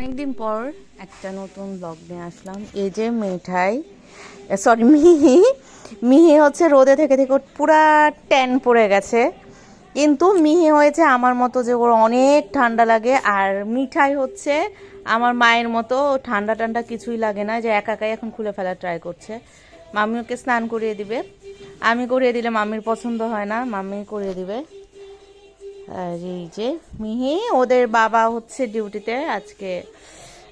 অনেকদিন পর একটা নতুন ব্লগ নিয়ে আসলাম। এই যে মিঠাই সরি মিহি। মিহি হচ্ছে রোদে থেকে থেকে পুরা ট্যান পড়ে গেছে। কিন্তু মিহি হয়েছে আমার মতো যে ওর অনেক ঠান্ডা লাগে, আর মিঠাই হচ্ছে আমার মায়ের মতো। ঠান্ডা ঠান্ডা কিছুই লাগে না, যে একা একাই এখন খুলে ফেলার ট্রাই করছে। মামি ওকে স্নান করিয়ে দিবে। আমি করিয়ে দিলে মামির পছন্দ হয় না মাম্মি করিয়ে দিবে। আর এই যে মিহি, ওদের বাবা হচ্ছে ডিউটিতে, আজকে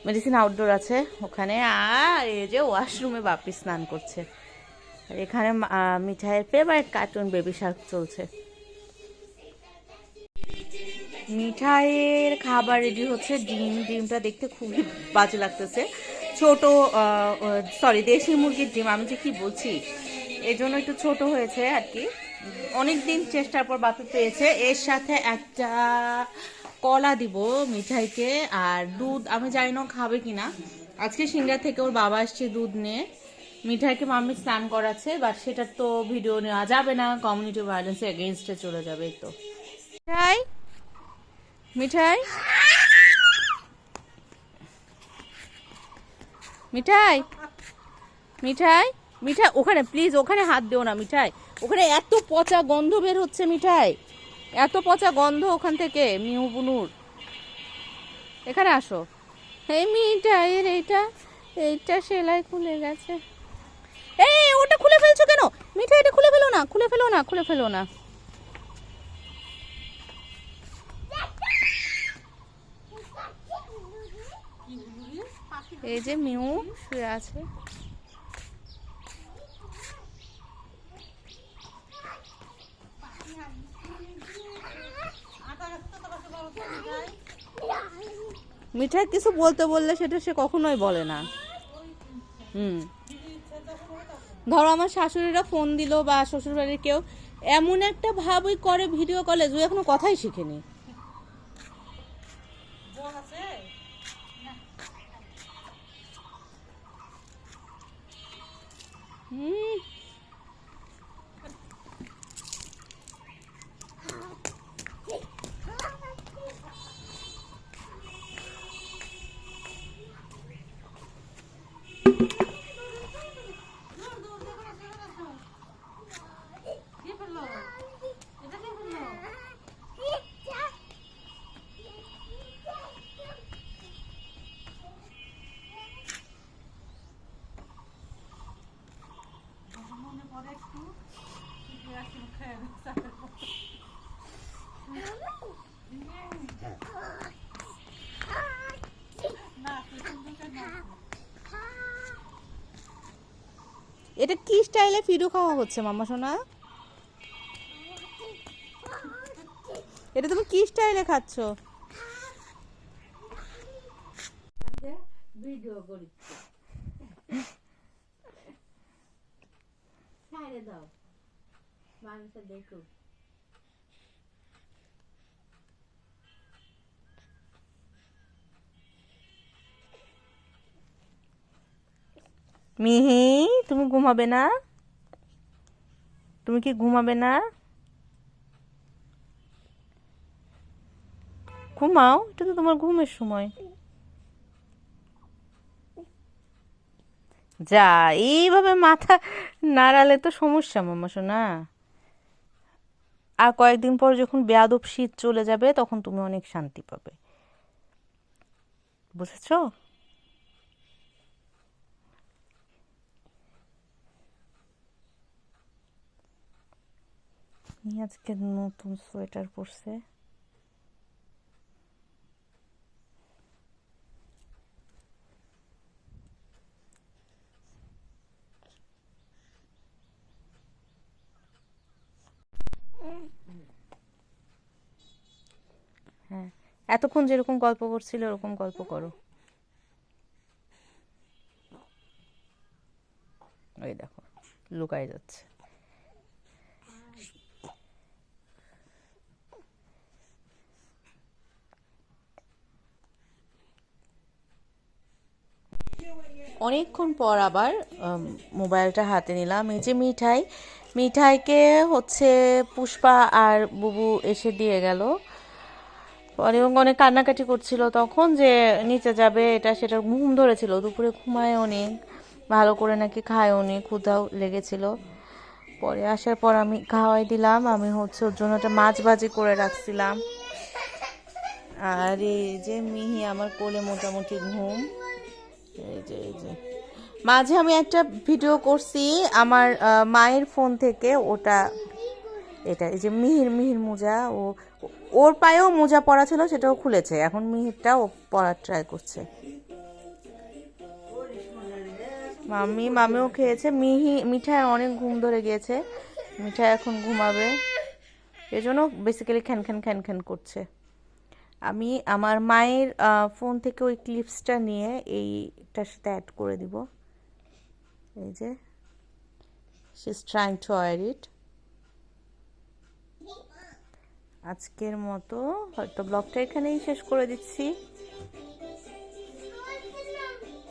মেডিসিন আউটডোর আছে ওখানে। আর এই যে ওয়াশরুমে বাপি স্নান করছে। আর এখানে মিঠাইয়ের ফেভারিট কার্টুন বেবি শার্ক চলছে। মিঠাইয়ের খাবার রেডি হচ্ছে ডিম। ডিমটা দেখতে খুবই বাজে লাগতেছে। ছোট সরি দেশি মুরগির ডিম, আমি যে কি বলছি এই জন্য একটু ছোট হয়েছে আর কি। অনেক দিন চেষ্টার পর বাপি পেয়েছে। এর সাথে একটা কলা দিব মিঠাইকে, আর দুধ, আমি জানি না খাবে কিনা। আজকে সিঙ্গার থেকে ওর বাবা আসছে দুধ নিয়ে। মিঠাইকে মাম্মি স্নান করাচ্ছে বাট সেটার তো ভিডিও নেওয়া যাবে না। কমিউনিটি ভায়োলেন্সে এগেনস্টে চলে যাবে তো। মিঠাই? মিঠাই? মিঠাই? মিঠাই? মিঠাই, ওখানে প্লিজ ওখানে হাত দিও না মিঠাই। ওখানে এত পচা গন্ধ বের হচ্ছে মিঠাই। এত পচা গন্ধ ওখান থেকে, মিউ বুনুর। এখানে আসো। এই মিঠাইয়ের এইটা এইটা সেলাই খুলে গেছে। এই, ওটা খুলে ফেলছো কেন? মিঠাই, এটা খুলে ফেলো না, খুলে ফেলো না, খুলে ফেলো না। এই যে মিউ শুয়ে আছে। মিঠাই কিছু বলতে বললে সেটা সে কখনোই বলে না। হুম। ধরো আমার শাশুড়িরা ফোন দিল বা শ্বশুরবাড়ির কেউ, এমন একটা ভাবই করে ভিডিও কলে যে এখনও কথাই শিখেনি। হুম। এটা কি স্টাইলে ফিডু খাওয়া হচ্ছে মামা সোনা? এটা তুমি কি স্টাইলে খাচ্ছ? ভিডিও করি ছাড়ে দাও। মানুষের দেখুক মিহি? তুমি ঘুমাবে না? তুমি কি ঘুমাবে না? ঘুমাও, এটা তো তোমার ঘুমের সময়। যা, এইভাবে মাথা নাড়ালে তো সমস্যা, মামা শোনা আর কয়েকদিন পর যখন বেয়াদব শীত চলে যাবে, তখন তুমি অনেক শান্তি পাবে। বুঝেছ? আজকে নতুন সোয়েটার পরছে। হ্যাঁ এতক্ষণ যেরকম গল্প করছিল, ওরকম গল্প করো। ওই দেখো লুকাই যাচ্ছে। অনেকক্ষণ পর আবার মোবাইলটা হাতে নিলাম। এই যে মিঠাই, মিঠাইকে হচ্ছে পুষ্পা আর বুবু এসে দিয়ে গেল। পরে ও অনেক কান্নাকাটি করছিল তখন যে নিচে যাবে, এটা সেটা ঘুম ধরেছিল, দুপুরে ঘুমায় অনেক ভালো করে নাকি খায় অনেক ক্ষুধাও লেগেছিল। পরে আসার পর আমি খাওয়াই দিলাম, আমি হচ্ছে ওর জন্য একটা মাছ ভাজি করে রাখছিলাম। আর এই যে মিহি, আমার কোলে মোটামুটি ঘুম। এই যে এই যে। মাঝে আমি একটা ভিডিও করছি আমার মায়ের ফোন থেকে, ওটা এটা, এই যে মিহির মিহির মোজা, ও, ওর পায়েও মোজা পরা ছিল, সেটাও খুলেছে। এখন মিহিরটা ও পরার ট্রাই করছে। মামি মামিও খেয়েছে। মিহি, মিঠাই অনেক ঘুম ধরে গিয়েছে। মিঠাই এখন ঘুমাবে। এই জন্য বেসিক্যালি খ্যান খ্যান খ্যান খ্যান করছে। আমি আমার মায়ের ফোন থেকে ওই ক্লিপসটা নিয়ে এইটার সাথে অ্যাড করে দিব। এই যে she is trying to wear it আজকের মতো, হয়তো ব্লগটা এখানেই শেষ করে দিচ্ছি।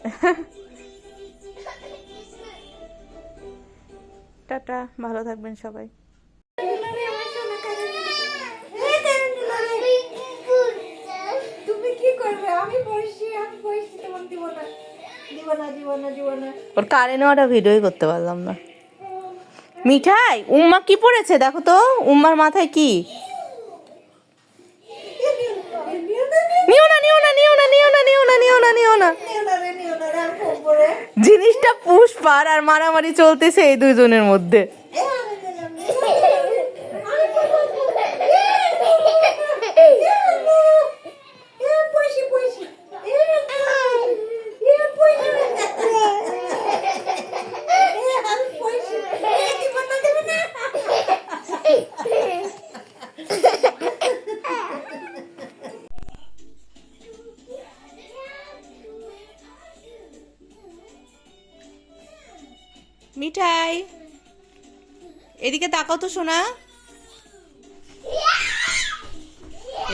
টাটা, ভালো থাকবেন সবাই। আমি বসছি আমি বসছি তোমার দিব না। ওর কারে নেওয়াটা ভিডিওই করতে পারলাম না। মিঠাই উম্মা কি পড়েছে? দেখো তো উম্মার মাথায় কি? নিও না নিও না নিও না নিও না নিও না নিও না নিও না। জিনিসটা পুষ্পার আর মারামারি চলতেছে এই দুজনের মধ্যে। এদিকে তাকাও তো শোনা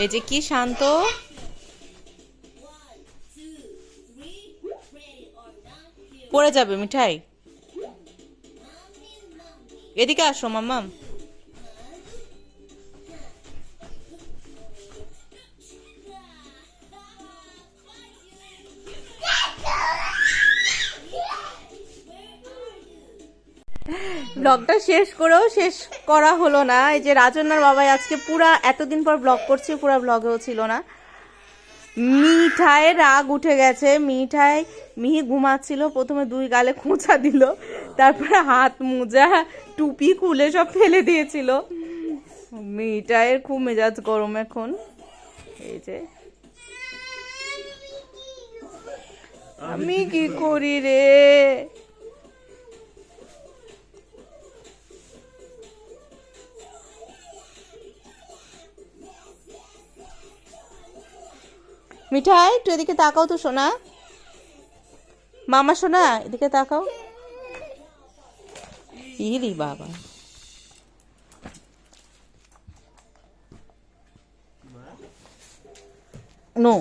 এই যে কি শান্ত। পড়ে যাবে মিঠাই। এদিকে আসো মাম্মাম। ব্লগটা শেষ করেও শেষ করা হলো না। এই যে রাজন্যার বাবাই আজকে পুরা, এতদিন পর ব্লগ করছে, পুরা ব্লগেও ছিল না। মিঠায় রাগ উঠে গেছে। মিঠাই মিহি ঘুমাচ্ছিল, প্রথমে দুই গালে খোঁচা দিল, তারপরে হাত মোজা, টুপি খুলে সব ফেলে দিয়েছিল। মিঠাইয়ের খুব মেজাজ গরম এখন। এই যে। আমি কি করি রে? মিঠাই তুই এদিকে তাকাও তো সোনা। মামা সোনা এদিকে তাকাও। ইরি বাবা। নো।